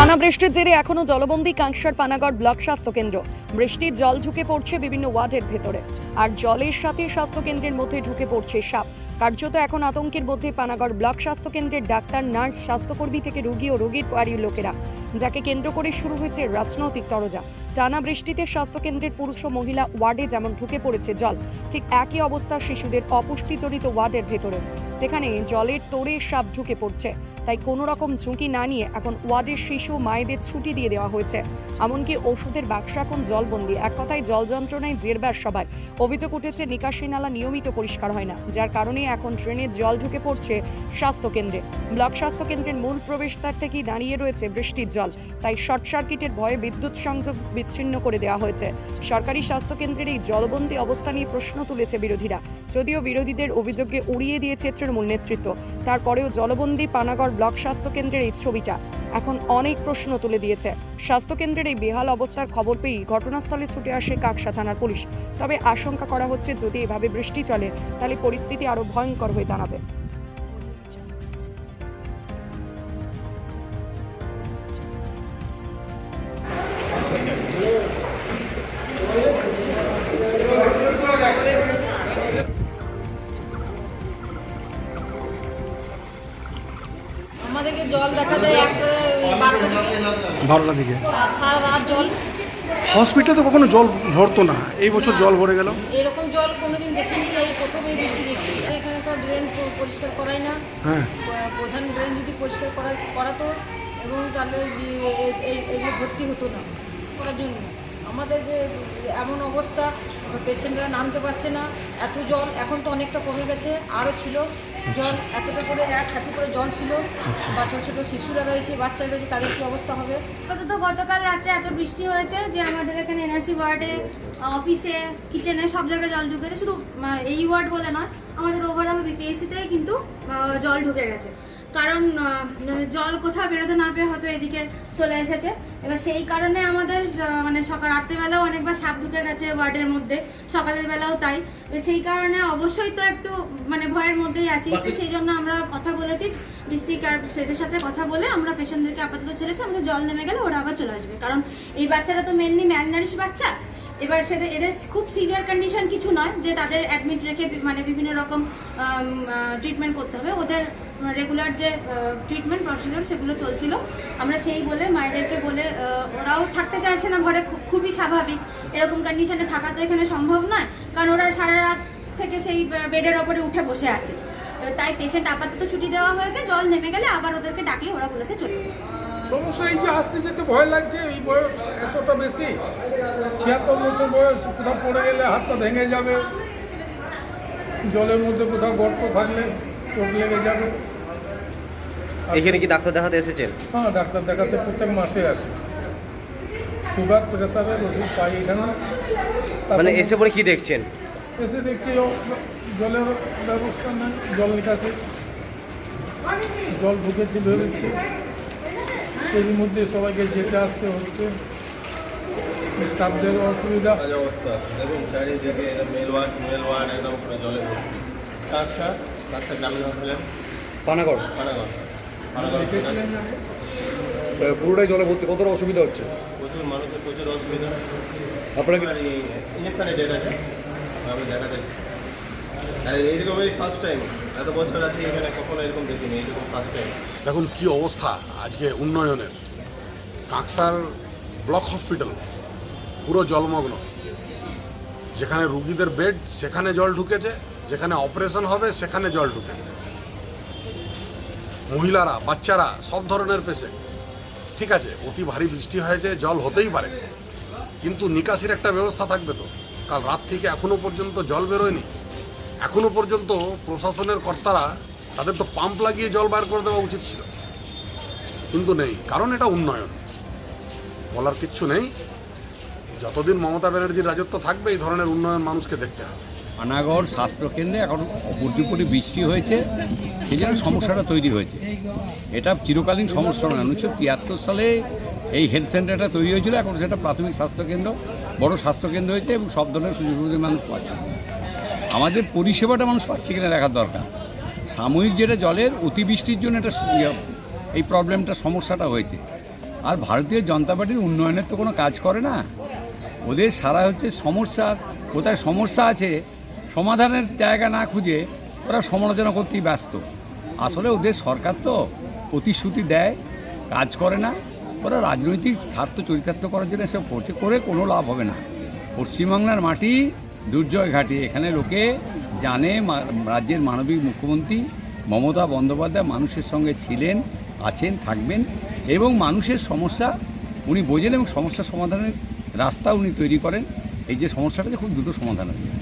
টানা বৃষ্টির জেরে এখনও জলবন্দী কাংসার পানাগড় ব্লক স্বাস্থ্য কেন্দ্র বৃষ্টির জল ঢুকে পড়ছে বিভিন্ন ওয়ার্ডের ভেতরে। আর জলের সাথে স্বাস্থ্য কেন্দ্রের মধ্যে ঢুকে পড়ছে সাপ। কার্যত এখন আতঙ্কের মধ্যে পানাগড় ব্লক স্বাস্থ্য কেন্দ্রের ডাক্তার, নার্স, স্বাস্থ্যকর্মী থেকে রোগী ও রোগীর বাড়ির লোকেরা, যাকে কেন্দ্র করে শুরু হয়েছে রাজনৈতিক তরজা। টানা বৃষ্টিতে স্বাস্থ্যকেন্দ্রের পুরুষ ও মহিলা ওয়ার্ডে যেমন ঢুকে পড়েছে জল, ঠিক একই অবস্থা শিশুদের অপুষ্টিজনিত ওয়ার্ডের ভেতরে যেখানে জলের তোড়ে সাপ ঢুকে পড়ছে। তাই কোনো রকম ঝুঁকি না নিয়ে এখন ওয়ার্ডের শিশু মায়েদের ছুটি দিয়ে দেওয়া হয়েছে। এমনকি ওষুধের বাক্স এখন জলবন্দি। এক কথায় জল যন্ত্রণায় জেরবার সবাই। অভিযোগ উঠেছে, নিকাশি নালা নিয়মিত পরিষ্কার হয় না, যার কারণে এখন ড্রেনের জল ঢুকে পড়ছে স্বাস্থ্যকেন্দ্রে। ব্লক স্বাস্থ্যকেন্দ্রের মূল প্রবেশদ্বার থেকেই দাঁড়িয়ে রয়েছে বৃষ্টির জল। তাই শর্ট সার্কিটের ভয়ে বিদ্যুৎ সংযোগ বিচ্ছিন্ন করে দেওয়া হয়েছে। সরকারি স্বাস্থ্যকেন্দ্রের এই জলবন্দি অবস্থা নিয়ে প্রশ্ন তুলেছে বিরোধীরা। যদিও বিরোধীদের অভিযোগকে উড়িয়ে দিয়েছে তৃণমূল নেতৃত্ব। তারপরেও জলবন্দি পানাগড় ব্লক স্বাস্থ্য কেন্দ্রের এই ছবিটা। এখন অনেক প্রশ্ন তুলে দিয়েছে। স্বাস্থ্যকেন্দ্রের এই বেহাল অবস্থার খবর পেয়েই ঘটনাস্থলে ছুটে আসে কাকসা থানার পুলিশ। তবে আশঙ্কা করা হচ্ছে, যদি এভাবে বৃষ্টি চলে, তাহলে পরিস্থিতি আরও ভয়ঙ্কর হয়ে দাঁড়াবে। জল দেখা যায় একটা বারোটা থেকে। বারোটা দিকে আর সারা রাত জল। হসপিটালে তো কখনো জল ভরতো না। এই বছর জল ভরে গেল। এরকম জল কোনোদিন দেখিনি এই প্রথম এই বৃষ্টি দেখছি। এখানে তো ড্রেন পরিষ্কার করাই না। হ্যাঁ। প্রধান ড্রেন যদি পরিষ্কার করা করাতো এবং তাহলে এগুলো ভর্তি হতো না। করার জন্য। আমাদের যে এমন অবস্থা পেশেন্টরা নামতে পারছে না এত জল এখন তো অনেকটা কমে গেছে আরও ছিল জল এতটা করে এক হাঁটু করে জল ছিল বা ছোটো ছোটো শিশুরা রয়েছে বাচ্চারা রয়েছে তাদের কী অবস্থা হবে? আপাতত গতকাল রাত্রে এত বৃষ্টি হয়েছে যে আমাদের এখানে এনআরসি ওয়ার্ডে অফিসে কিচেনে সব জায়গায় জল ঢুকেছে শুধু এই ওয়ার্ড বলে নয় আমাদের ওভারঅল বিপিএসসিতেই কিন্তু জল ঢুকে গেছে। কারণ জল কোথাও বেরোতে না পেরে হয়তো এদিকে চলে এসেছে। এবার সেই কারণে আমাদের মানে সকাল রাত্রেবেলাও অনেকবার সাপ ঢুকে গেছে ওয়ার্ডের মধ্যে সকালের বেলাও তাই। এবার সেই কারণে অবশ্যই তো একটু মানে ভয়ের মধ্যেই আছি। সেই জন্য আমরা কথা বলেছি ডিস্ট্রিক্ট আর সেটের সাথে কথা বলে আমরা পেশেন্টদেরকে আপাতত ছেড়েছি আমাদের জল নেমে গেলে ওরা আবার চলে আসবে। কারণ এই বাচ্চারা তো মেনলি ম্যালনারিশ বাচ্চা। এবার সেটা, এদের খুব সিভিয়ার কন্ডিশন কিছু নয় যে তাদের অ্যাডমিট রেখে মানে বিভিন্ন রকম ট্রিটমেন্ট করতে হবে। ওদের রেগুলার যে ট্রিটমেন্ট প্রসিডিওর সেগুলো চলছিল। আমরা সেই বলে, মায়েদেরকে বলে ওরাও থাকতে চাইছে না ঘরে খুবই স্বাভাবিক। এরকম কন্ডিশনে থাকা তো এখানে সম্ভব নয়, কারণ ওরা সারা রাত থেকে সেই বেডের ওপরে উঠে বসে আছে। তাই পেশেন্ট আপাতত ছুটি দেওয়া হয়েছে, জল নেমে গেলে আবার ওদেরকে ডাকলে ওরা বলেছে চলে। সমস্যা এই যে আসতে যেতে ভয় লাগছে এই বয়স এতটা বেশি। ছিয়াত্তর বছর বয়স কোথাও পড়ে গেলে হাত পা ভেঙে যাবে। জলের মধ্যে কোথাও গর্ত থাকলে চোট লেগে যাবে। এখানে কি ডাক্তার দেখাতে এসেছেন? হ্যাঁ ডাক্তার দেখাতে প্রত্যেক মাসে আসে। সুগার প্রেসারের ওষুধ পাই এখানে। মানে এসে পরে কি দেখছেন? এসে দেখছি জলের ব্যবস্থা নেই জল নিকাশে। জল ঢুকেছে বেরোচ্ছে। এর মধ্যে সবাইকে যেতে আসতে হচ্ছে। স্টাফদেরও অসুবিধা। আজ অবস্থা। দেখুন চারিদিকে মেল ওয়ার্ড মেল ওয়ার্ড একদম পুরো জলে ভর্তি। আচ্ছা ডাক্তার গ্রামীণ হসপিটাল পানাগড়। পুরোটাই জলে ভর্তি। কতটা অসুবিধা হচ্ছে? প্রচুর মানুষের প্রচুর অসুবিধা। আপনারা কি আর ইঞ্জেকশনের ডেট আছে? আমি এসেছি। আর এইরকম ফার্স্ট টাইম এত বছর দেখিনি কি অবস্থা আজকে উন্নয়নের। কাঁকসার ব্লক হসপিটাল, পুরো জলমগ্ন। যেখানে রুগীদের বেড, সেখানে জল ঢুকেছে, যেখানে অপারেশন হবে, সেখানে জল ঢুকেছে। মহিলারা, বাচ্চারা, সব ধরনের পেশেন্ট ঠিক আছে, অতি ভারী বৃষ্টি হয়েছে, জল হতেই পারে। কিন্তু নিকাশির একটা ব্যবস্থা থাকবে তো। কাল রাত থেকে এখনও পর্যন্ত জল বেরোয়নি। এখনও পর্যন্ত প্রশাসনের কর্তারা তাদের তো পাম্প লাগিয়ে জল বার করে দেওয়া উচিত ছিল। কিন্তু নেই, কারণ এটা উন্নয়ন। বলার কিচ্ছু নেই। যতদিন মমতা ব্যানার্জির রাজত্ব থাকবে, এই ধরনের উন্নয়ন মানুষকে দেখতে হবে। পানাগড় স্বাস্থ্যকেন্দ্রে এখন অপরটিপটি বৃষ্টি হয়েছে, সেই জন্য সমস্যাটা তৈরি হয়েছে। এটা চিরকালীন সমস্যা নয়, উনিশশো তিয়াত্তর সালে এই হেলথ সেন্টারটা তৈরি হয়েছিল, এখন সেটা প্রাথমিক স্বাস্থ্যকেন্দ্র বড় স্বাস্থ্যকেন্দ্র হয়েছে এবং সব ধরনের সুযোগ সুবিধা মানুষ পাচ্ছে। আমাদের পরিষেবাটা মানুষ পাচ্ছে কিনা দেখার দরকার। সাময়িক যেটা জলের অতিবৃষ্টির জন্য এটা ইয়ে, এই প্রবলেমটা সমস্যাটা হয়েছে। আর ভারতীয় জনতা পার্টির উন্নয়নের তো কোনো কাজ করে না। ওদের সারা হচ্ছে সমস্যা কোথায় সমস্যা আছে সমাধানের জায়গা না খুঁজে ওরা সমালোচনা করতেই ব্যস্ত। আসলে ওদের সরকার তো প্রতিশ্রুতি দেয় কাজ করে না। ওরা রাজনৈতিক স্বার্থ চরিতার্থ করার জন্য এসব করছে করে কোনো লাভ হবে না। পশ্চিমবাংলার মাটি দুর্জয় ঘাটি এখানে লোকে জানে রাজ্যের মানবিক মুখ্যমন্ত্রী মমতা বন্দ্যোপাধ্যায় মানুষের সঙ্গে ছিলেন, আছেন, থাকবেন এবং মানুষের সমস্যা, উনি বোঝেন এবং সমস্যা সমাধানের রাস্তা উনি তৈরি করেন। এই যে সমস্যাটা খুব দ্রুত সমাধান হবে